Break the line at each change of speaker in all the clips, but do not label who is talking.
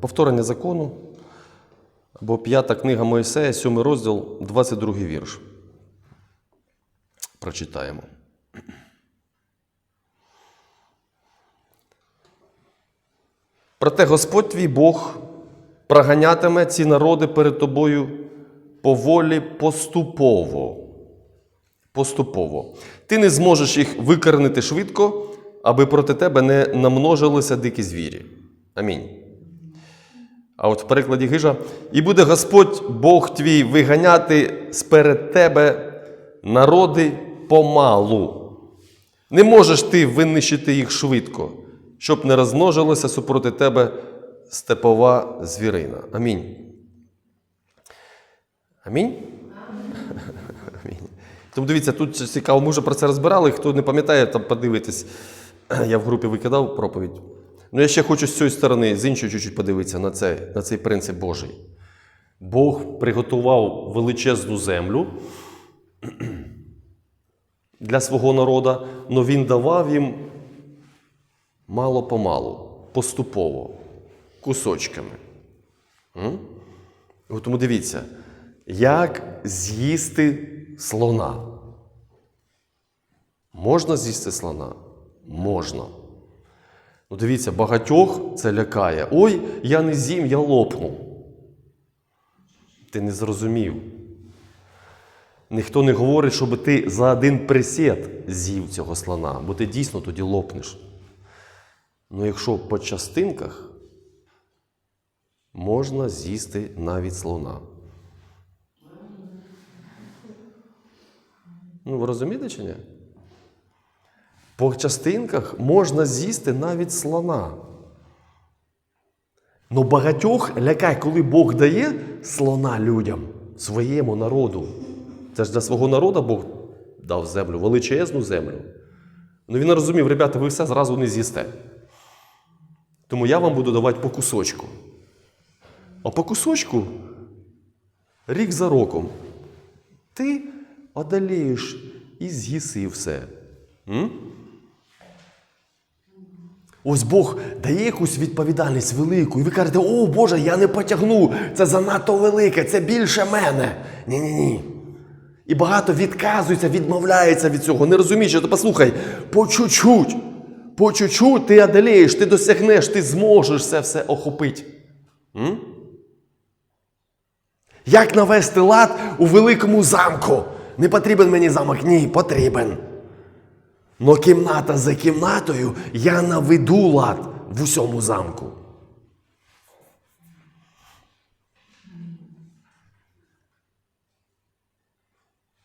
повторення закону або п'ята книга Моїсея, 7 розділ, 22 вірш. Прочитаємо. Проте Господь твій Бог проганятиме ці народи перед тобою поволі поступово. Поступово. Ти не зможеш їх викоренити швидко, аби проти тебе не намножилися дикі звірі. Амінь. А от в перекладі Гижа, і буде Господь Бог твій виганяти сперед тебе народи помалу. Не можеш ти винищити їх швидко, щоб не розмножилася супроти тебе степова звірина. Амінь. Амінь. Амінь. Тому дивіться, тут цікаво, ми вже про це розбирали. Хто не пам'ятає, там подивитись. Я в групі викидав проповідь. Ну, я ще хочу з цієї сторони, з іншої чуть-чуть подивитися на, це, на цей принцип Божий. Бог приготував величезну землю для свого народу, але Він давав їм мало-помалу, поступово, кусочками. Тому дивіться, як з'їсти слона. Можна з'їсти слона? Можна. Ну, дивіться, багатьох це лякає. Ой, я не з'їм, я лопну. Ти не зрозумів. Ніхто не говорить, щоб ти за один присід з'їв цього слона, бо ти дійсно тоді лопнеш. Ну, якщо по частинках, можна з'їсти навіть слона. Ну, ви розумієте чи ні? По частинках можна з'їсти навіть слона. Ну багатьох лякає, коли Бог дає слона людям, своєму народу. Це ж для свого народу Бог дав землю, величезну землю. Ну він розумів, ребята, ви все зразу не з'їсте. Тому я вам буду давати по кусочку. А по кусочку рік за роком ти одолієш і з'їси все. М? Ось Бог дає якусь відповідальність велику, і ви кажете, о Боже, я не потягну, це занадто велике, це більше мене. Ні-ні-ні. І багато відказується, відмовляється від цього. Не розумієш, то послухай, по чуть-чуть, по чуть-чуть ти одолієш, ти досягнеш, ти зможеш це все охопити. М? Як навести лад у великому замку? Не потрібен мені замок? Ні, потрібен. Но кімната за кімнатою я наведу лад в усьому замку.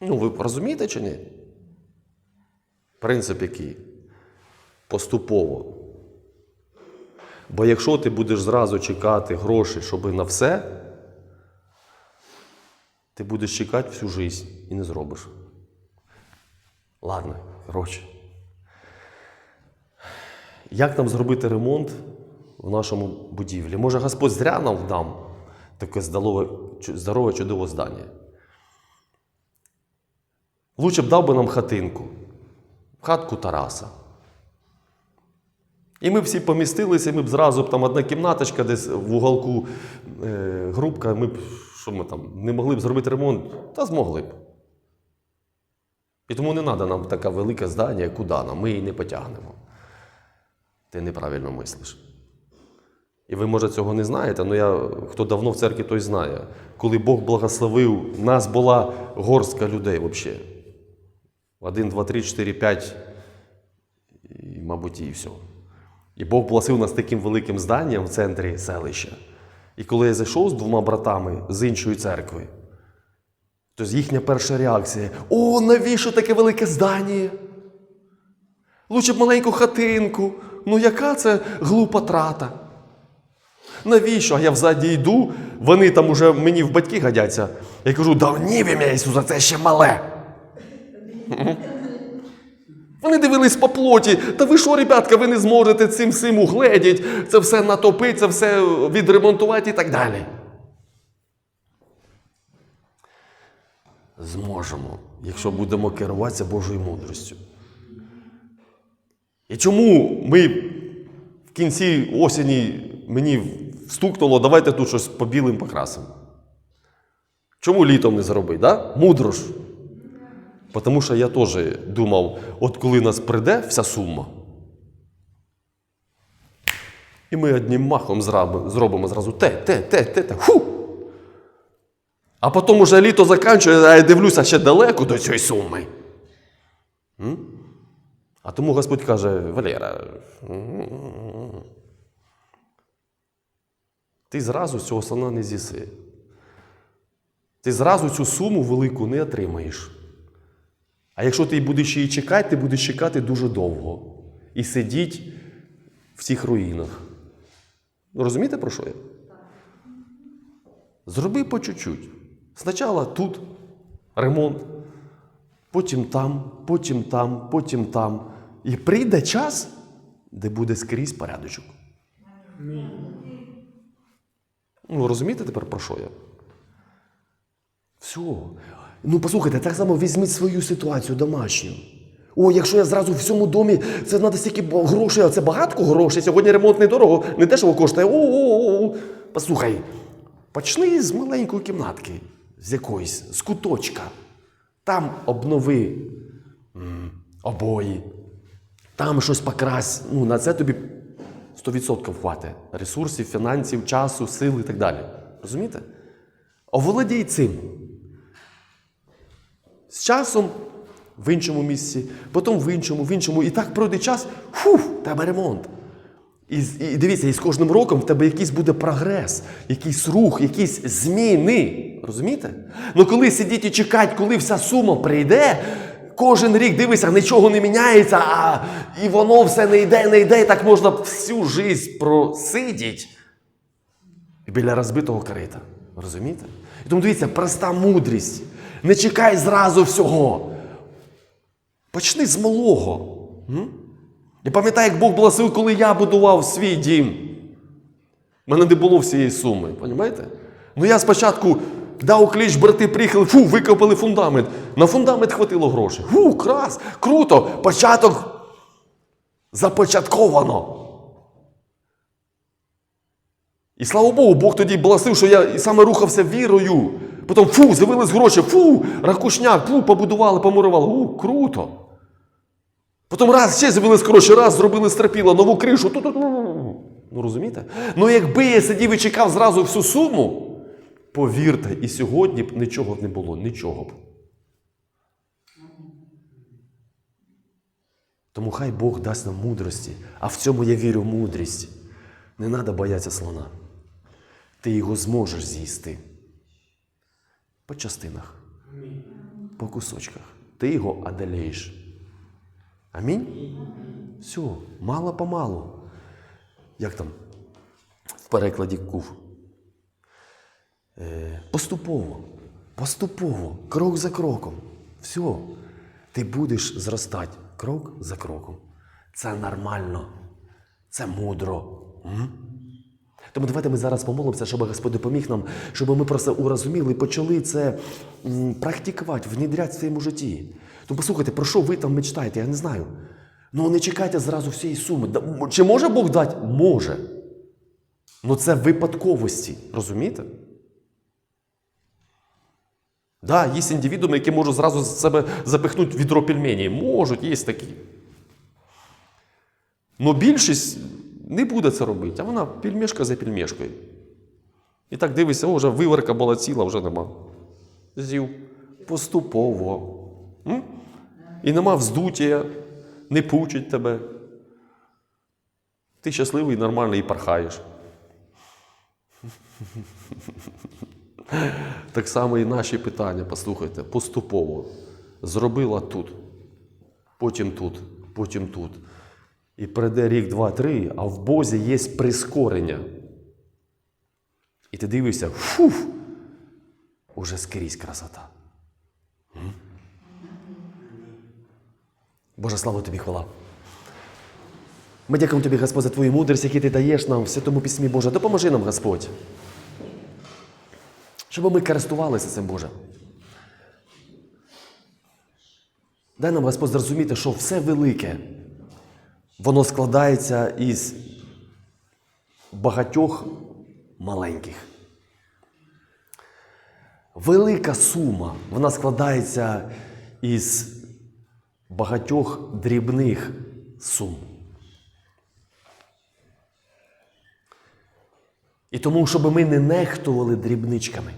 Ну, ви розумієте чи ні? Принцип який? Поступово. Бо якщо ти будеш зразу чекати гроші, щоб на все, ти будеш чекати всю життя і не зробиш. Ладно, коротше. Як нам зробити ремонт в нашому будівлі? Може, Господь зря нам дам таке здорове, здорове чудове здання? Лучше б дав би нам хатинку, хатку Тараса. І ми всі помістилися, і ми б зразу б там одна кімнаточка, десь в уголку е, грубка, ми б що ми там, не могли б зробити ремонт, та змогли б. І тому не треба нам таке велике здання, куди нам, ми її не потягнемо. Ти неправильно мислиш. І ви, може, цього не знаєте, але я, хто давно в церкві, той знає. Коли Бог благословив, нас була горстка людей взагалі. Один, два, три, чотири, п'ять, і, мабуть, і все. І Бог благословив нас таким великим зданням в центрі селища. І коли я зайшов з двома братами з іншої церкви, то їхня перша реакція: О, навіщо таке велике здання? Лучше б маленьку хатинку. Ну яка це глупа трата? Навіщо? А я взаді йду, вони там уже мені в батьки годяться. Я кажу, да в ім'я Ісуса, це ще мале. Вони дивились по плоті. Та ви що, ребятка, ви не зможете цим всім угледіть, це все натопити, це все відремонтувати і так далі. Зможемо, якщо будемо керуватися Божою мудростю. І чому ми в кінці осені мені стукнуло, давайте тут щось по білим покрасимо. Чому літом не зробити, да? Мудро ж. Тому що я теж думав, от коли нас прийде вся сума, і ми одним махом зробимо зразу те, те, те, те, те. Фу! А потім уже літо закінчує, а я дивлюся ще далеко до цієї суми. М? А тому Господь каже: Валера, ти зразу цього слона не з'їси. Ти зразу цю суму велику не отримаєш. А якщо ти будеш її чекати, ти будеш чекати дуже довго. І сидіть в цих руїнах. Ну, Розумієте, про що я? Зроби по чуть-чуть. Спочатку тут ремонт, потім там, потім там, потім там. І прийде час, де буде скрізь порядочок. Ну, розумієте тепер про що я? Все. Ну, послухайте, так само візьміть свою ситуацію домашню. О, якщо я зразу в всьому домі, це треба стільки грошей, а це багатко грошей. Сьогодні ремонт недорого, не дешево коштує. О-о-о. Послухай, почни з маленької кімнатки, з якоїсь, з куточка. Там обнови обої, там щось покрась. Ну, на це тобі 100% хватить. Ресурсів, фінансів, часу, сил і так далі. Розумієте? Оволодій цим. З часом в іншому місці, потім в іншому, в іншому. І так пройде час, фух, тебе ремонт. І, і дивіться, і з кожним роком в тебе якийсь буде прогрес, якийсь рух, якісь зміни. Розумієте? Ну коли сидіть і чекати, коли вся сума прийде, кожен рік дивися, нічого не міняється, а і воно все не йде, не йде, і так можна всю життя просидіть біля розбитого корита. Розумієте? І тому дивіться, проста мудрість. Не чекай зразу всього. Почни з малого. М? Я пам'ятаю, як Бог благословив, коли я будував свій дім. У мене не було всієї суми, розумієте? Ну я спочатку дав кліч, брати приїхали, фу, викопали фундамент. На фундамент хватило грошей. Фу, крас, круто! Початок започатковано. І слава Богу, Бог тоді благословив, що я і саме рухався вірою. Потім фу, з'явились гроші, фу, ракушняк, фу, побудували, помурували. У, круто. Потім раз ще з'явились гроші, раз зробили стропіла, нову кришу. Ну розумієте? Ну якби я сидів і чекав зразу всю суму, повірте, і сьогодні б нічого б не було, нічого б. Тому хай Бог дасть нам мудрості, а в цьому я вірю в мудрість. Не треба боятися слона. Ти його зможеш з'їсти. По частинах, по кусочках. Ти його одолеєш. Амінь? Все, мало помалу. Як там в перекладі кув? Е, поступово, поступово, крок за кроком. Все. Ти будеш зростати крок за кроком. Це нормально. Це мудро. М? Тому давайте ми зараз помолимося, щоб Господь допоміг нам, щоб ми просто урозуміли і почали це практикувати, внідряти в своєму житті. Ну послухайте, про що ви там мечтаєте, я не знаю. Ну не чекайте зразу всієї суми. Чи може Бог дати? Може. Ну це випадковості, розумієте? Да, є індивідуми, які можуть зразу з себе запихнути відро пельмені. Можуть, є такі. Но більшість не буде це робити, а вона пельмешка за пельмешкою. І так дивишся, о, вже виварка була ціла, вже нема. З'їв поступово. М? І нема вздуття, не пучить тебе. Ти щасливий, нормальний і пархаєш. Так само і наші питання, послухайте, поступово. Зробила тут, потім тут, потім тут. І прийде рік, два, три, а в Бозі є прискорення. І ти дивишся, фуф, уже скрізь красота. Боже, слава тобі, хвала. Ми дякуємо тобі, Господь, за твою мудрість, яку ти даєш нам в Святому Письмі Боже. Допоможи нам, Господь. Щоб ми користувалися цим, Боже. Дай нам, Господь, зрозуміти, що все велике, воно складається із багатьох маленьких. Велика сума, вона складається із багатьох дрібних сум. І тому, щоб ми не нехтували дрібничками.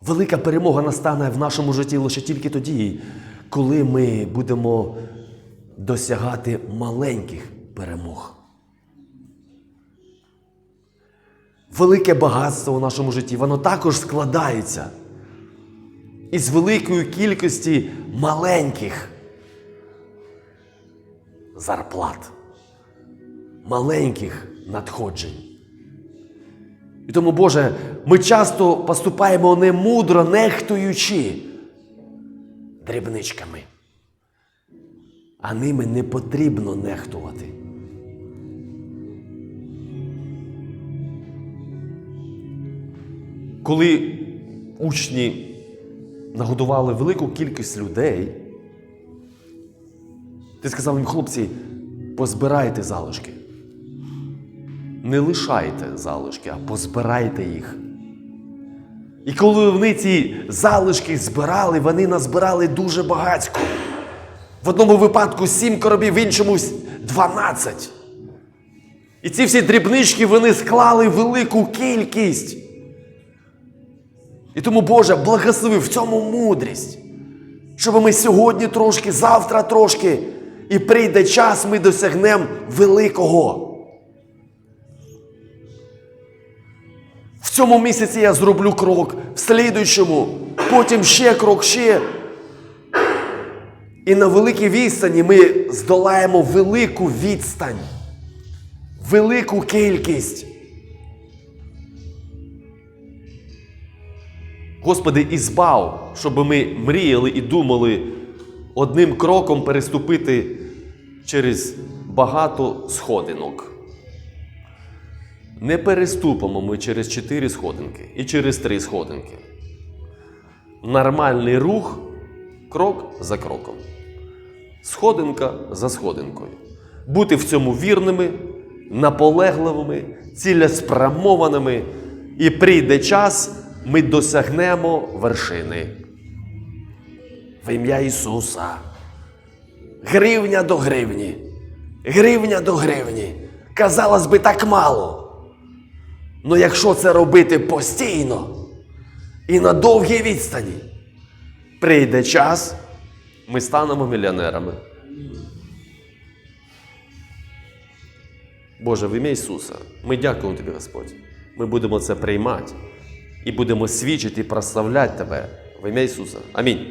Велика перемога настане в нашому житті лише тільки тоді, коли ми будемо досягати маленьких перемог. Велике багатство у нашому житті, воно також складається із великої кількості маленьких зарплат, маленьких надходжень. І тому, Боже, ми часто поступаємо немудро, нехтуючи дрібничками. А ними не потрібно нехтувати. Коли учні нагодували велику кількість людей, ти сказав їм, хлопці, позбирайте залишки. Не лишайте залишки, а позбирайте їх. І коли вони ці залишки збирали, вони назбирали дуже багатько. В одному випадку сім коробів, в іншому дванадцять. І ці всі дрібнички вони склали велику кількість. І тому Боже благословив в цьому мудрість, щоб ми сьогодні трошки, завтра трошки, і прийде час, ми досягнемо великого. В цьому місяці я зроблю крок, в слідуючому, потім ще крок, ще. І на великій відстані ми здолаємо велику відстань, велику кількість. Господи, і збав, щоб ми мріяли і думали одним кроком переступити через багато сходинок. Не переступимо ми через чотири сходинки і через три сходинки. Нормальний рух крок за кроком. Сходинка за сходинкою. Бути в цьому вірними, наполегливими, цілеспрямованими, і прийде час, ми досягнемо вершини. В ім'я Ісуса. Гривня до гривні. Гривня до гривні. Казалось би, так мало. Ну якщо це робити постійно і на довгій відстані, прийде час, ми станемо мільйонерами. Боже, в ім'я Ісуса, ми дякуємо Тобі, Господь. Ми будемо це приймати і будемо свідчити і прославляти Тебе в ім'я Ісуса. Амінь.